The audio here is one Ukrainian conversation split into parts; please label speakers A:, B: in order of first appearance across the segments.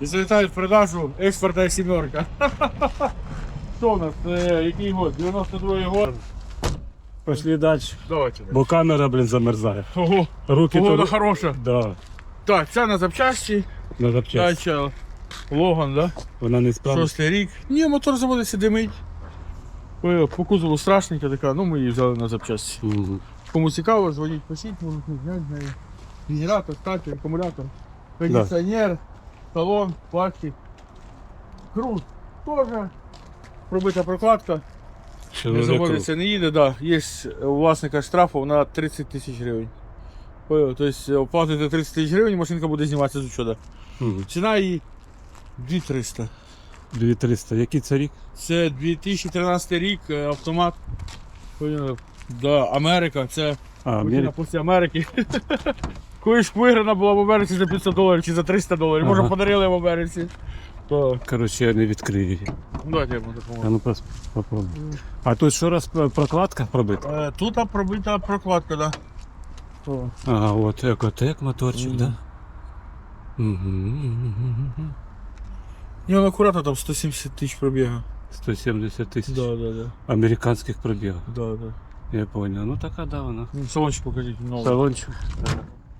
A: І залітають в продажу експортна сімерка. Що у нас? Е, який год? 92-й год.
B: Пошли далі.
A: Давайте.
B: Бо камера, блін, замерзає.
A: Ого,
B: Руки
A: погода
B: то...
A: хороша.
B: Да,
A: Так, це на запчасті.
B: на запчасті.
A: Дальше Логан, да?
B: Вона не справна.
A: Шостий рік. Ні, мотор заводиться димить. Ой, По кузову страшненька така, ну ми її взяли на запчасті.
B: Мгм.
A: Кому цікаво, дзвоніть, пишіть, можуть не зняти. Генератор, стартер, акумулятор, кондиціонер, салон, пластик. Круз теж. Пробита прокладка. Не заводиться, не їде, да. Є у власника штрафу на 30 тисяч гривень. Ой, Тобто оплатите 30 тисяч гривень, машинка буде зніматися з учода.
B: Мгм.
A: Ціна її 2300.
B: 2300. Який це рік?
A: Це 2013 рік, е, автомат. Да, Америка, це
B: А, Америка.
A: після Америки. Колись виграна була в Америці за 500 доларів чи за 300 доларів. Може
B: Ага.
A: подарили в Америці. То,
B: Коротше, я не відкрив її.
A: ну, давайте я вам
B: А
A: допоможу.
B: ну пос- попробуй. А тут що раз п- прокладка пробита?
A: Е, Тут пробита прокладка, да. О.
B: Ага, от екотек моторчик, да? Угу.
A: Ні, ну акуратно там 170 тисяч пробіга.
B: 170 тисяч
A: Да, да, да.
B: американських пробігів.
A: Да, да.
B: Я понял. Ну така да вона.
A: Ну, Салончик покажіть. новий.
B: Салончик.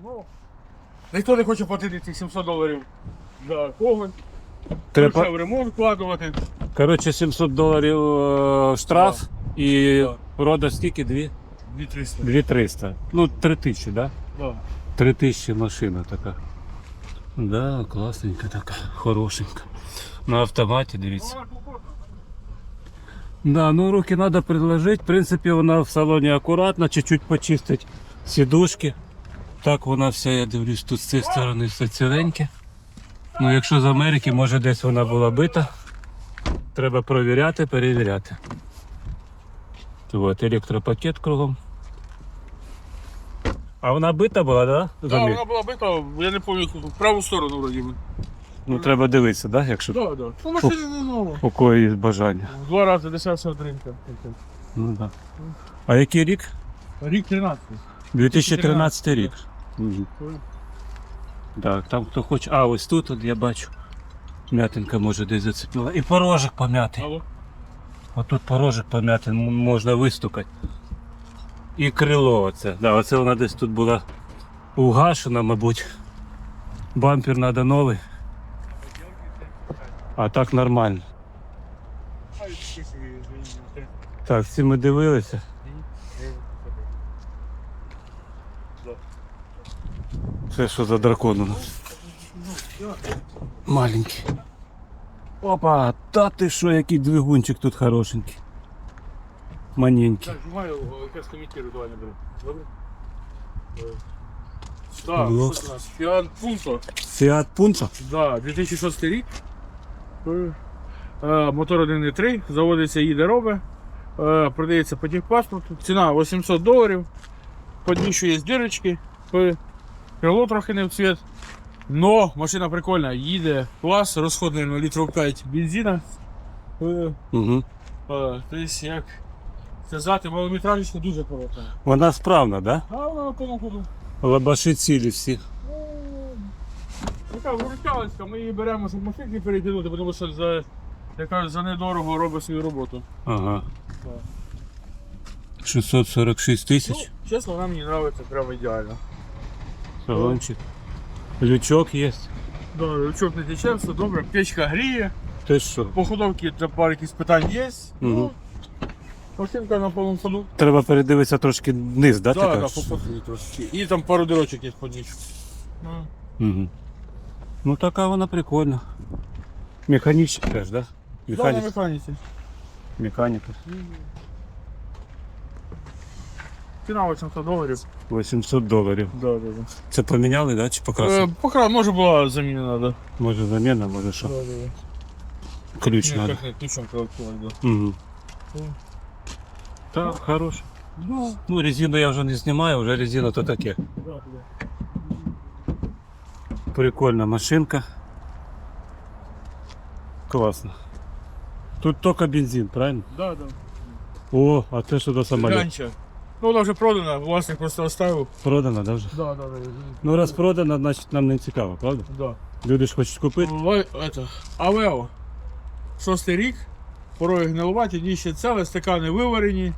A: Ну, Ніхто не хоче платити ці 700 доларів за когось.
B: Треба,
A: в ремонт вкладувати.
B: коротше, 700 доларів е, штраф і
A: Да.
B: рода скільки? Дві?
A: 2300.
B: 2300. Ну, 3000, да?
A: Да.
B: 3000 машина така. Да, класненька така, хорошенька. На автоматі, дивіться. Да, ну руки треба приложити. В принципі, вона в салоні акуратна, чуть-чуть почистить сідушки. Так вона вся, я дивлюсь, тут з цієї сторони все ціленьке. Ну, якщо з Америки, може десь вона була бита. Треба провіряти, перевіряти. От, електропакет кругом. А вона бита була, так? Да? з
A: Да, вона була бита, я не пам'ятаю, в праву сторону вроді.
B: Ну треба дивитися, да? якщо
A: Да, да. Ну, машина не нова.
B: у кого є бажання.
A: Два рази дешевше від ринка.
B: Ну, да. А який рік?
A: Рік 13.
B: 2013 рік. Так, там хто хоче. А, ось тут от я бачу. М'ятинка може десь зацепила. І порожик пом'ятий. От тут порожик пом'ятий, можна вистукати. І крило оце. Да, оце вона десь тут була угашена, мабуть. Бампер треба новий. А так нормально. Так, всі ми дивилися. Це що за дракон у нас? Маленький. Опа, та ти що, який двигунчик тут хорошенький. Маненький.
A: Так, знімаю, якраз коментую давай не беру. Добре? Е, Так,
B: Блок.
A: що це у нас? Fiat Punto.
B: Фіат Пунцо?
A: Да, 2006 рік. Е, е, Мотор 1.3, заводиться їде робить. Е, Продається по техпаспорту. Ціна 800 доларів. Під нішу є дірочки. Е, Крило трохи не в цвіт. Но машина прикольна, їде клас, розход, наверное, літрів 5 бензина.
B: Угу.
A: Тобто, як сказати, малометражечка дуже коротка.
B: Вона справна, да?
A: А вона на тому ходу.
B: Лабаші цілі всі.
A: Така виручалочка, ми її беремо, щоб машинки перетягнути, тому що за, я кажу, за недорого робить свою роботу.
B: Ага.
A: Так.
B: 646
A: Ну,
B: тисяч.
A: чесно, вона мені подобається прямо ідеально.
B: Салончик. Лючок є.
A: Да, ручок не тече, все добре, печка гріє,
B: Ти що?
A: по ходовці для пар якісь питань є. Ну, машинка на повному ходу.
B: Треба передивитися трошки вниз, да?
A: Да,
B: ти
A: да,
B: кажеш?
A: трошки. І там пару дирочок є по ніч. Ну,
B: Угу. Ну така вона прикольна. Механічна теж, да?
A: да, на
B: Механіка.
A: механіці.
B: Механіка.
A: Ціна 800 доларів.
B: 800 доларів.
A: Да, да, да.
B: Це поміняли, да? Чи покрасили?
A: Е, Покра, може була замінена, да.
B: Може заміна, може що?
A: Да, да, да.
B: Ключ
A: Ні,
B: надо.
A: як не, ключом колектувати, да.
B: Угу.
A: Ну.
B: Так, хорош.
A: Ну,
B: Ну, резину я вже не знімаю, вже резина то таке.
A: да, да.
B: Прикольна машинка. Класно. Тут тільки бензин, правильно?
A: Да, да.
B: О, а це що до самоліт?
A: Ранчо. Ну, вона вже продана, власник просто оставив.
B: Продано, да вже?
A: Да, да, да.
B: Ну раз продано, значить нам не цікаво, правда?
A: Да.
B: Люди ж хочуть купити.
A: Ой, это, Авео. Шостий рік. Пороги гнилуваті, дніще ціле, стакани виварені.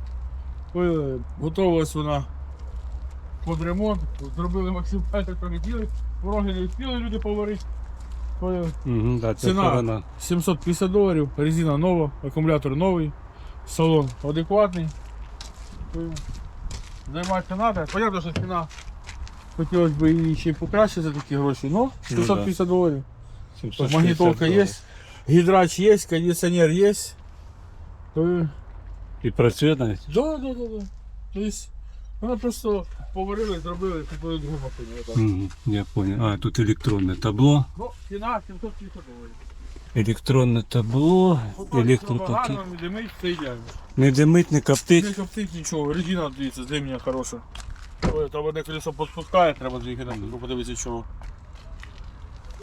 A: Ви- Готувалась вона під ремонт. Зробили максимально, що хотіли. Пороги не встигли люди поварити. Ви-
B: Угу, да, ця
A: Ціна.
B: сторона.
A: 750 доларів, резина нова, акумулятор новий, салон адекватний. Ви- Займатися треба. Понятно, що ціна хотілося б її ще й покращити за такі гроші, але 750 доларів.
B: 760
A: Магнитолка
B: доларів.
A: есть, гидрач есть, кондиционер есть. То-
B: І працює навіть.
A: Да, да, да, да. То есть, вона просто поварили, зробили, купили другу машину. отак.
B: Угу, я понял. А, тут електронне табло.
A: Ну, ціна 750 доларів.
B: Електронне табло, електротаки.
A: Не димить, це ідеально.
B: Не димить, не коптить.
A: Не
B: коптить.
A: нічого, резина, дивіться, зимня хороша. Там одне колесо підпускає, треба двигати, ну, подивитися чого.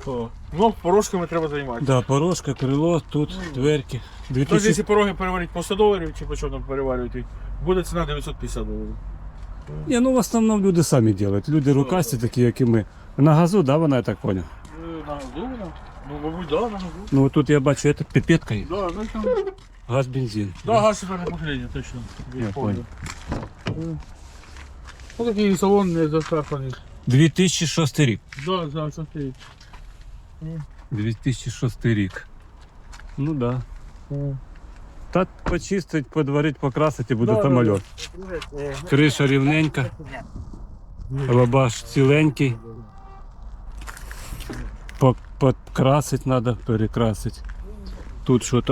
A: О, Ну, порошками треба займатися.
B: Да, порожка, крило, тут дверки.
A: Тож,
B: 2000...
A: якщо пороги переварити по 100 доларів, чи по чому там переварювати, буде ціна 950 доларів.
B: Ні, ну в основному люди самі роблять. Люди рукасті такі, як і ми. На газу, да, вона, я так понял.
A: Е, На газу вона? Ну, мабуть, да, газу.
B: Ну тут я бачу, це піпетка є.
A: Да, ну там.
B: Газ, бензин.
A: Да, газ шоферне покоління, точно.
B: Я понял.
A: Ну такий салон не заштрафаний.
B: 2006 рік.
A: Да, да, це ти.
B: 2006 рік. Ну да. Та почистить, подварить, покрасить і буде
A: Да, да,
B: Криша рівненька, лабаш ціленький. По- Подкрасить треба, перекрасить. Тут щось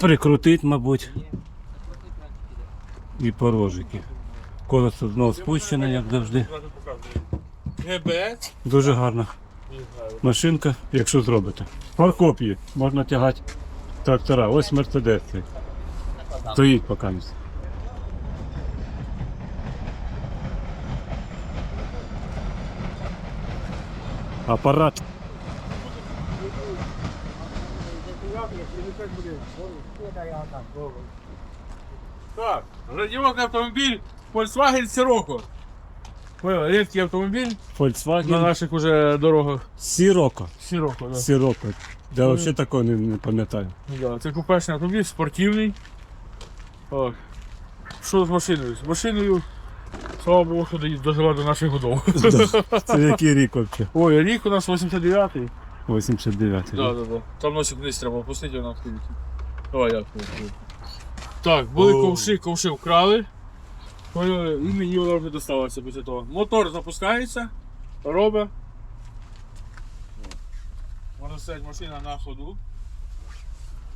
B: прикрутить, мабуть. І порожики. Колесо знову спущене, як завжди. Дуже гарна машинка, якщо зробите. Паркоп є, можна тягати трактора. Ось Мерседес. Стоїть поки. Апарат.
A: Так, радіозний автомобіль Volkswagen Sirocco. Рідкий автомобіль на
B: Volkswagen.
A: наших уже дорогах.
B: Сіроко.
A: Sirocco, да.
B: Сіроко. Я взагалі такого не, не пам'ятаю.
A: Да, це купешний автомобіль, спортивний. Так. Що з машиною? З машиною, слава Богу, що доїзд- дожила до наших годов.
B: Це який рік взагалі?
A: Ой, рік у нас 89-й.
B: 89
A: Да, да, да. Там носик вниз треба опустити, вона відходить. Давай я відходжу. Так, були
B: О.
A: ковши, ковши вкрали. Поняли, І мені вона вже досталася після того. Мотор запускається, робить. Можна стоять машина на ходу.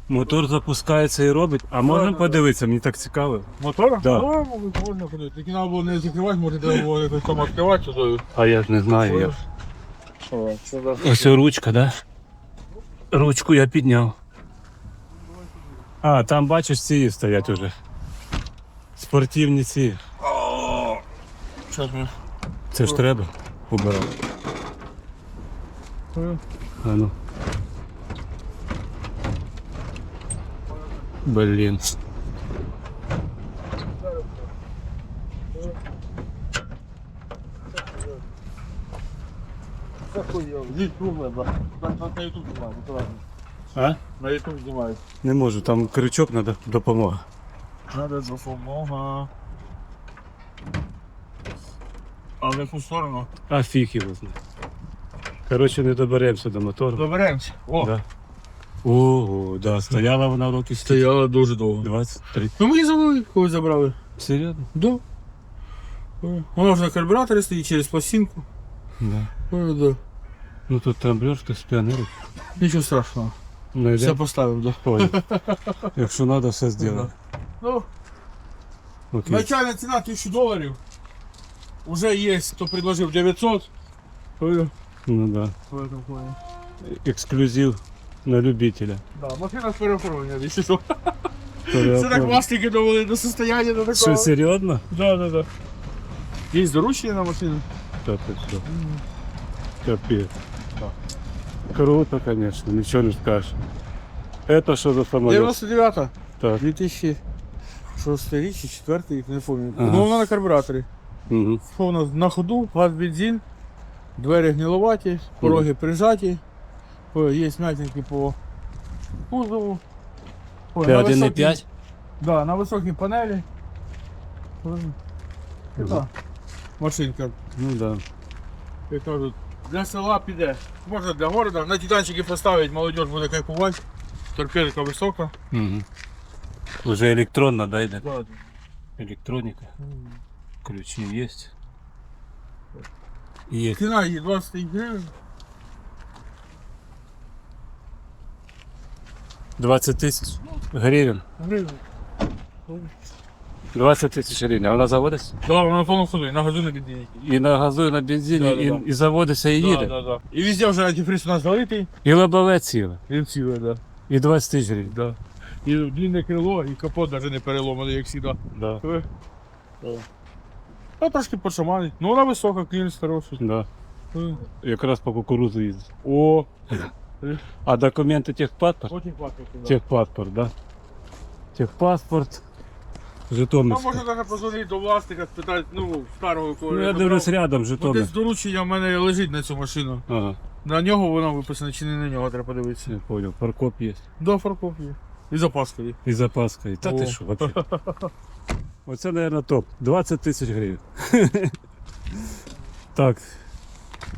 B: Мотор запускається і робить. А можна
A: да,
B: подивитися, мені так цікаво.
A: Мотора?
B: Да.
A: Ну, можна ходити. Тільки треба було не закривати, може треба було якось там відкривати туди.
B: А я ж не знаю. Я...
A: О, за-
B: Ось ручка, да? Ручку я підняв. А, там бачиш, ці стоять уже. Спортивні ці.
A: Ми.
B: Це ж треба убирати. А ну. Блін.
A: Да. На- На YouTube.
B: А?
A: На YouTube знімають.
B: Не можу, там крючок треба допомога.
A: Надо допомога. А в яку сторону?
B: А фіг його знає. Коротше, не доберемося до мотору.
A: Доберемося. О,
B: Да. Ого, да, стояла вона роки стільки.
A: стояла дуже довго.
B: 23.
A: Ну ми її завели, коли забрали.
B: Серйозно?
A: Да. Вона вже на карбюраторі стоїть через пластинку.
B: Да.
A: Е, Да.
B: Ну тут трамблерка з піонерів.
A: Нічого страшного.
B: Ну,
A: Все
B: йде.
A: поставив, да.
B: Понял. Якщо треба, все зробимо.
A: Ну,
B: Окей.
A: начальна ціна 1000 доларів. Уже є, хто предложив 900. Е,
B: Ну да.
A: в этом плані.
B: Ексклюзив на любителя.
A: Да, машина з переоформлення, якщо що. Це так власники довели до состояння до такого.
B: Що, серйозно?
A: Да, да, да. Є доручення на машину?
B: Та ти що? Капець. Круто, конечно, нічого не скажеш. Это що за самоліт?
A: 99-та.
B: Так.
A: 2006 рік чи 4 рік, не пам'ятаю.
B: Ага.
A: Ну вона на карбюраторі.
B: Угу.
A: Що у нас на ходу, газ бензин, двері гниловаті, пороги прижаті. Ой, Є м'ятинки по кузову. Ой,
B: Це
A: на
B: 1,5?
A: високій- Да, на високій панелі. Ой, Така машинка.
B: Ну да.
A: Як кажуть, для села піде. Можна для города. На титанчики поставити, молодь буде кайфувати. Торпедика висока.
B: Угу. Уже електронна, да, йде?
A: Да.
B: Электроника. Ключи есть. Есть.
A: Ціна її 20 гривень.
B: 20 тысяч гривен.
A: Гривень.
B: 20 тысяч гривен. А вона заводиться?
A: Да, вона на повному ходу, на газу на бензині.
B: І на газу, і на бензині,
A: Да, да,
B: і,
A: да.
B: і заводиться, і їде.
A: Да, да, да. І везде вже антифриз у нас залитий.
B: І лобове ціле.
A: Він цілий, да.
B: І 20 тисяч гривень.
A: да. І длинне крило, і капот навіть не переломаний, як завжди.
B: Да.
A: Е. Е. А трошки пошаманить. Ну вона висока, кліренс хороший.
B: Да.
A: Е.
B: Якраз по кукурузу їздить.
A: О,
B: А документи техпаспорт?
A: очень класно. Да.
B: Техпаспорт, да. Техпаспорт.
A: Там
B: Житомирська.
A: можна навіть позвонити до власника, спитати, ну, старого кого.
B: Ну, я дивлюсь рядом
A: Бо
B: Житомир.
A: Десь доручення в мене лежить на цю машину.
B: Ага,
A: На нього вона виписана, чи не на нього треба подивитися.
B: я понял. Паркоп є.
A: До фаркоп є. І запаска є.
B: І запаска. І та
A: О.
B: ти що, вообще. Оце, мабуть, топ. 20 тисяч гривень. так.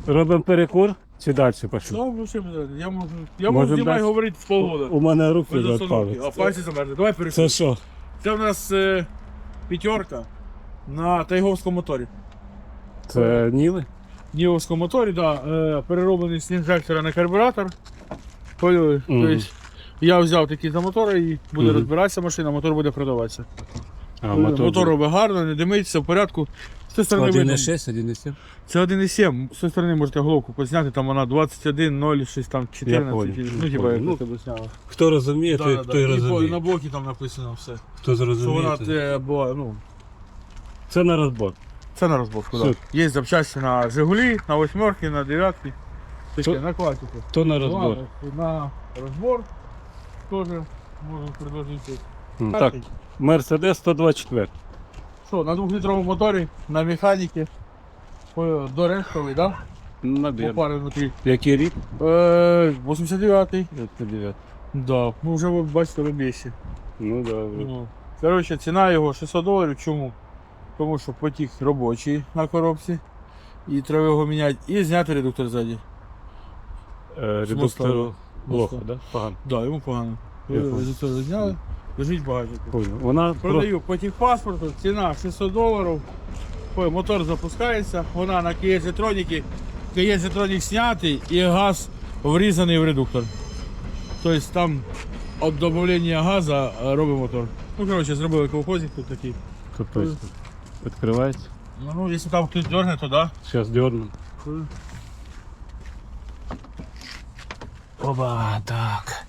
B: Робимо перекур чи далі пішли?
A: Слава Богу, що. Я можу, я
B: Можем
A: можу
B: дати?
A: говорити в полгода.
B: У мене руки
A: Без. А пальці замерзли. Давай
B: Це що?
A: Це в нас е, п'ятерка на тайговському моторі.
B: Це Ніли?
A: Ніловському моторі, да, е, перероблений з інжектора на карбюратор. Поняли?
B: Мгм.
A: Тобто, я взяв такий за мотори і буде
B: Мгм.
A: розбиратися машина, мотор буде продаватися.
B: А,
A: мотор, мотор робить гарно, не димиться, в порядку. З цієї сторони видно.
B: 1,6, 1,7.
A: Це 1,7. З цієї сторони можете головку позняти, там вона 21, 0, 6, там 14.
B: понял.
A: Ну, типа, як
B: Ну,
A: ну, тебе.
B: Хто розуміє, той, той
A: да. І по-
B: розуміє.
A: на блокі там написано все.
B: Хто
A: Що
B: зрозуміє,
A: вона
B: той-
A: те, була, ну,
B: Це на розбор.
A: це на розборку,
B: Все.
A: да. Є запчасті на Жигулі, на восьмерки, на дев'ятки. Таке,
B: То-
A: на класику.
B: То на розбор.
A: Ладно, На розбор теж можу предложити.
B: Так, Мерседес 124.
A: Що, на двохлітровому моторі, на механіки. Ой, До рехтовий, да?
B: Набір.
A: Попари внутрі.
B: Який рік?
A: Е, 89-й.
B: 9.
A: Да, ну вже ви бачите в об'єсі.
B: Ну да.
A: Ну, Коротше, ціна його 600 доларів. Чому? Тому що потік робочий на коробці. І треба його міняти. І зняти редуктор ззаді.
B: Е, Редуктор плохо,
A: Смисл?
B: да? Погано.
A: Да, йому погано.
B: Я понял.
A: Редуктор зняли, лежить в багажнику.
B: Понял. Вона про...
A: Продаю по техпаспорту, ціна 600 доларів. Ой, мотор запускається, вона на Kia Zetronic. Kia Zetronic знятий і газ врізаний в редуктор. Тобто там від додавлення газу е, робить мотор. Ну, коротше, зробили колхозик тут такий.
B: Капець. Відкривається.
A: Ну, якщо там хтось дерне, то да.
B: Зараз дерну. Оба, так.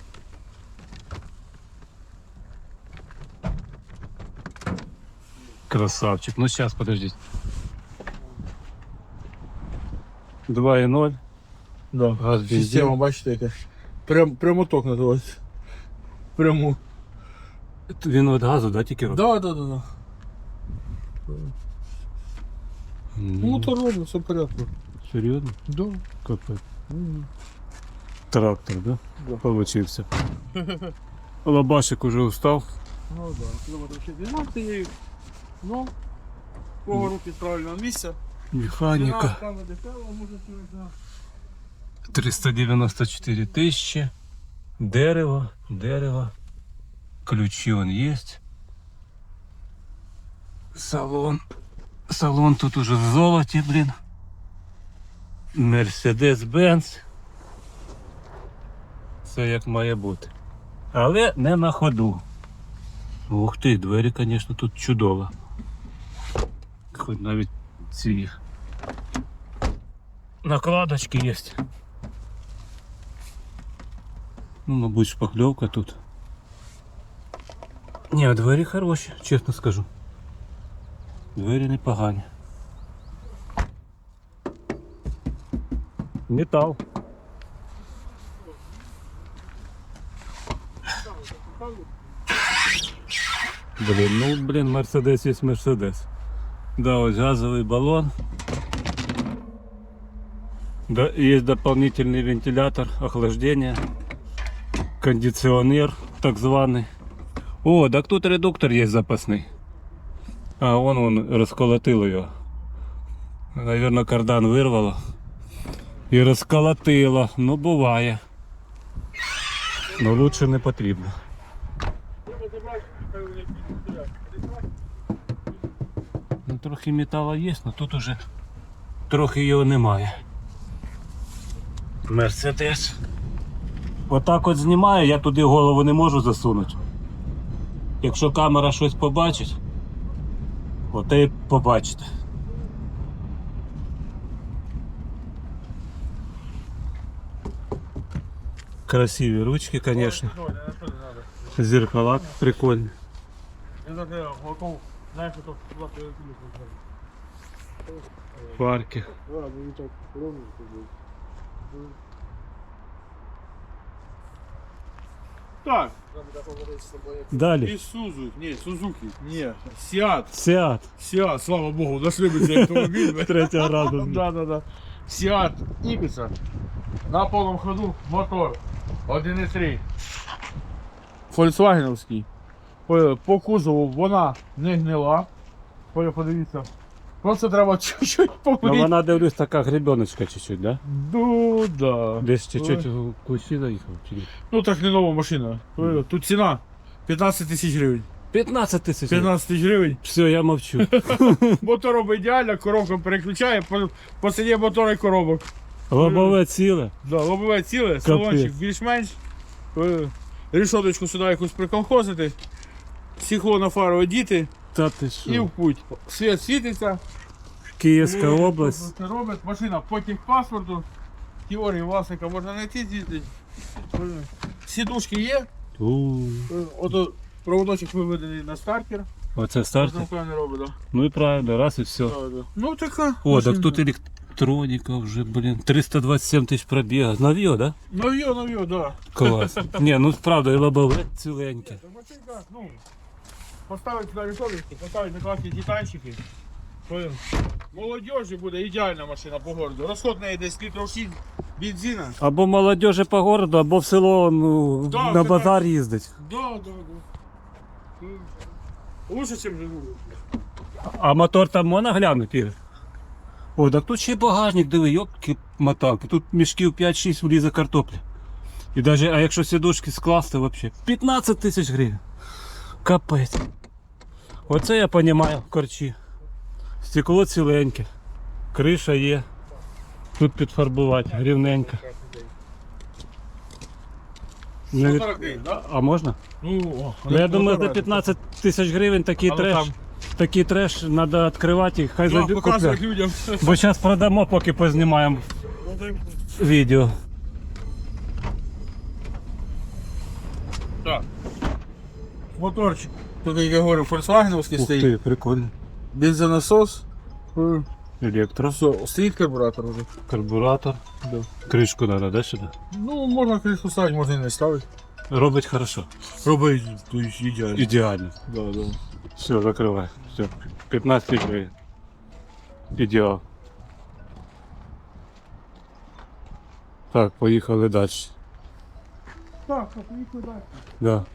B: Красавчик. Ну сейчас, подождите. 2,0.
A: Да.
B: Газ бензин.
A: Система, бачите, яка. Прям, прямоток називається. Прямо.
B: Він від газу, да, тільки робить?
A: Да, да, да, да.
B: М,
A: Ну, мотор робить, все в порядку.
B: Серйозно?
A: Да.
B: Капець.
A: Мгм.
B: Трактор, да?
A: Да.
B: Получився. Лабашик уже устав.
A: Ну да, треба трохи займатися її. Ну, кого руки з правильного місця.
B: Механіка.
A: Там дешево може чоловіка.
B: 394 тисячі. Дерево, дерево. Ключі он есть. Салон. Салон тут уже в золоті, блін. Мерседес-Бенц. Все як має бути. Але не на ходу. Ух ти, двері, звісно, тут чудово. Хоч навіть ці накладочки є. Ну, мабуть, шпакльовка тут. Ні, двері хороші, чесно скажу. Двері непогані. Метал. Блін, ну блін, Мерседес є Мерседес. Да, ось газовий балон. Да, есть дополнительный вентилятор, охлаждение, кондиционер так званый. О, так тут редуктор есть запасный. А вон он розколотило його. Наверное, кардан вирвало. І розколотило. Ну буває. Ну лучше не потрібно. Трохи металу є, але тут уже трохи його немає. Мерседес. Отак от знімаю, я туди голову не можу засунути. Якщо камера щось побачить, оте й побачите. Красиві ручки, звісно. Зеркала прикольні. Парки.
A: Так,
B: Далі.
A: Ісузу, ні, Сузуки, ні, Сіат,
B: Сіат.
A: Сіат, слава Богу, нашли ми цей автомобіль.
B: Третього разу.
A: Да, да, да. Сіат Ібіса. На повному ходу мотор 1.3. Фольксвагеновський. По, по кузову вона не гнила. Подивіться. Просто треба чуть-чуть
B: Ну вона дивлюсь така гребеночка чуть-чуть, да?
A: Ну, да.
B: Десь чуть-чуть у кущі заїхав.
A: Ну так не нова машина. Ой, Тут ціна 15 тисяч гривень.
B: 15 тисяч.
A: 15 тисяч гривень.
B: Все, я мовчу.
A: Мотор робить ідеально, коробка переключає, по, мотора і коробок.
B: Лобове ціле.
A: Да, лобове ціле, салончик більш-менш. Е, Рішоточку сюди якусь приколхозити, стекло на фару одіти
B: Та ти
A: і
B: що?
A: в путь. Світ світиться.
B: Київська
A: Е,
B: область.
A: Це робить. Машина по техпаспорту. Теорії власника можна знайти з'їздити. Е, Сідушки є.
B: У,
A: Е, Ото проводочок виведений на стартер.
B: Оце стартер.
A: Руками не робить, да.
B: Ну і правильно, раз і все.
A: Да, да. Ну така.
B: О,
A: машина.
B: так тут електроніка вже, блін. 327 тисяч пробіга. Новіо, да?
A: Нов'є, нов'є, да.
B: Клас. Ні, ну правда, і лобове ціленьке.
A: Та машинка, ну, поставить сюди рисовочки, поставить на класні титанчики. Понял? Молодежі буде ідеальна машина по городу. Розход неї десь літрів 6 бензина.
B: Або молодежі по городу, або в село ну,
A: Да,
B: на базар їздить.
A: Да, да, да. Лучше, ніж живу.
B: А мотор там можна глянути? Ігор? О, так тут ще й багажник, диви, йопки мотанки. Тут мішків 5-6 влізе картоплі. І даже, а якщо сідушки скласти взагалі, 15 тисяч гривень. Капець. Оце я розумію, корчі. Стекло ціленьке. Криша є. Тут підфарбувати, рівненько. Не від-
A: 40 да?
B: А можна?
A: Ну, о,
B: Ну, я думаю, за 15 тисяч гривень такий
A: Але
B: треш.
A: там-
B: Такий треш треба відкривати і хай
A: Да,
B: зайдуть куплять.
A: людям.
B: Бо зараз продамо, поки познімаємо відео.
A: Так. Моторчик. Тут, як я говорю, фольксвагеновський
B: Ух
A: стоїть.
B: ти, прикольно.
A: Бензонасос. Е,
B: Електро,
A: Все, стоїть карбуратор уже.
B: карбуратор.
A: Да.
B: Кришку треба, да, сюди?
A: Ну, можна кришку ставити, можна і не ставити.
B: Робить хорошо.
A: Робить, то есть ідеально.
B: Ідеально.
A: Да, да.
B: Все, закривай. Все. 15 тисяч гривень. Ідеал. Так, поїхали далі.
A: Так, поїхали далі.
B: Да.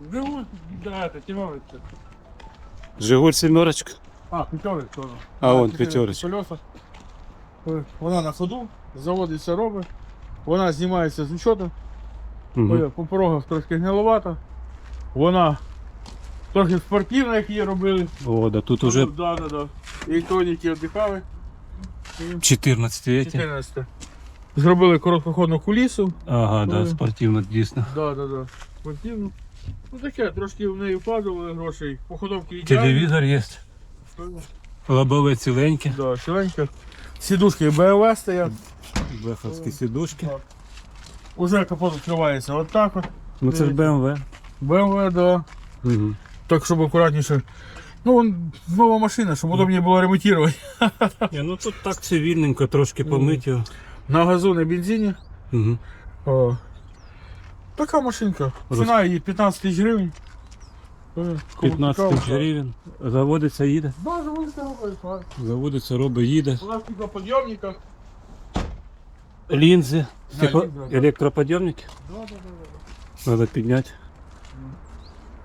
A: Да, это тяновиться.
B: Жигуль сімерочка.
A: А, пятерочка. вона.
B: А, вон п'ятерочка.
A: Колеса. Вона на ходу, заводиться робить. Вона знімається з учету.
B: Угу.
A: По порогах трошки гниловата. Вона трохи спортивна, як її робили.
B: О, да тут уже
A: Да, да, да. Електроніки віддихали.
B: 14 ліття.
A: 14. Зробили короткоходну кулісу.
B: Ага, да, спортивно дійсно.
A: Да, да, да. Спортивну. Ну таке, трошки в неї вкладували грошей. Походовки ідеальні.
B: Телевізор є. Лобове ціленьке.
A: Да, сіленька. Сідушки БЛВ стоять.
B: Беховські сідушки.
A: Так. Уже капот відкривається от так от.
B: Ну це ж BMW.
A: БМВ, да.
B: Угу.
A: Так, щоб акуратніше. Ну, вон нова машина, щоб удобніше було ремонтувати.
B: Ні, ну тут так цивільненько, трошки помить його.
A: На газу, на бензині.
B: Угу.
A: О. Така машинка. Ціна її 15 тисяч гривень.
B: 15 тисяч гривень. Заводиться, їде.
A: Да, заводиться робить.
B: Заводиться, робить, їде.
A: У нас на підйомниках.
B: Лінзи,
A: Да,
B: типу
A: лінзи, да.
B: електроподйомники.
A: Да, да, да, да.
B: Треба підняти.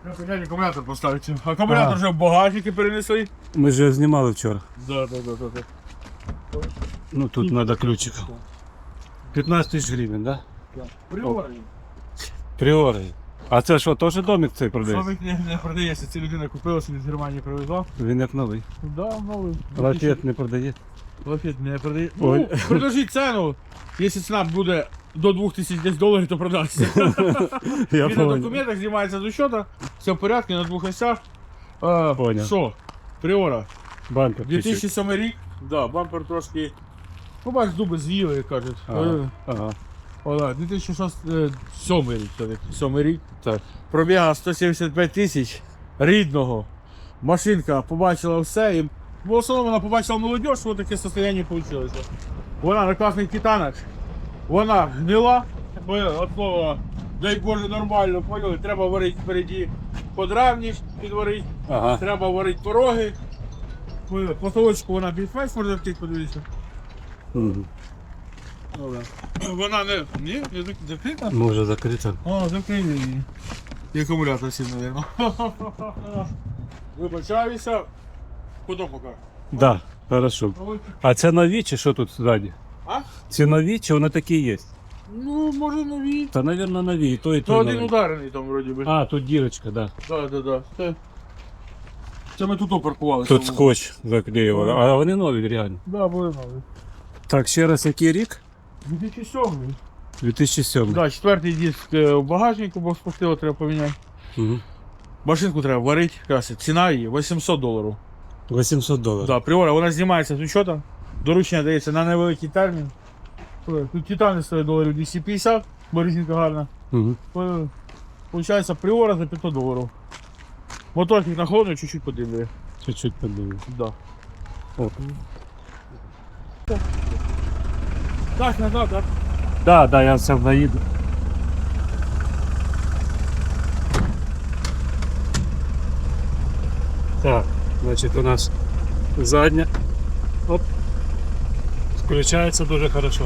A: Треба підняти акумулятор поставити. Акумулятор
B: А.
A: вже в багажники перенесли.
B: Ми ж його знімали вчора.
A: Да, да, да, да, да.
B: Ну тут треба ключик. 15 тисяч гривень, так? Да?
A: Приорі.
B: Пріори. А це що, теж домик цей продається?
A: Славик не, не продається, ця людина купила собі з Германії привезла.
B: Він як новий.
A: Да, новий.
B: Лафет не продає.
A: Лафет не продає. Ну, предложіть ціну. Якщо ціна буде до 2000 десь доларів, то продасться.
B: Я
A: Він на документах знімається з учета, все в порядку, на двох осях. А,
B: Понял.
A: Що? Приора.
B: Бампер. чуть-чуть.
A: 2007 рік. Да, бампер трошки. Ну, бач, зуби з'їли, як кажуть.
B: Ага.
A: Е,
B: Ага.
A: О, да, 2007 рік, все-таки, 7 рік.
B: Так.
A: Пробіга 175 тисяч рідного. Машинка побачила все. І в основному вона побачила молодь, що таке состояння вийшло. Вона на класних титанах. Вона гнила. От слова, дай Боже, нормально поняли. Треба варити впереді подравні підварити,
B: Ага.
A: треба варити пороги. Ми Потолочку вона більш-менш може втік, подивитися.
B: Мгм.
A: Вона не. Ні, не зак- закрита.
B: Може закрито.
A: О, закрили її. І акумулятор сів, мабуть. Вибачаюся. Потім покажу.
B: Да, хорошо. А це нові чи що тут ззаді?
A: А?
B: Ці нові чи вони такі є?
A: Ну, може нові.
B: Та, мабуть, нові, і то, і
A: То
B: то.
A: один
B: нові.
A: ударений там вроді би.
B: А, тут дірочка, да.
A: Так, так, так. Це, це ми тут опаркувалися.
B: Тут скотч заклеювали. А вони нові, реально.
A: Да, були нові.
B: Так, ще раз, який рік?
A: 2007.
B: 2007.
A: Да, четвертий диск е, в багажнику, бо спустило, треба поміняти.
B: Угу.
A: Машинку треба варити. Якраз ціна її 800 доларів.
B: 800 доларів.
A: Да, приора, вона знімається з учетом. Доручення дається на невеликий термін. Тут титани стоять доларів 250, бо резинка гарна.
B: Угу.
A: Ой, Получається приора за 500 доларів. Моторчик на холодно чуть-чуть подивлює.
B: Чуть-чуть подивлю.
A: Да.
B: О.
A: Так, так.
B: Да, да, я все наїду. Так, значить у нас задня. Оп. Включається дуже хорошо.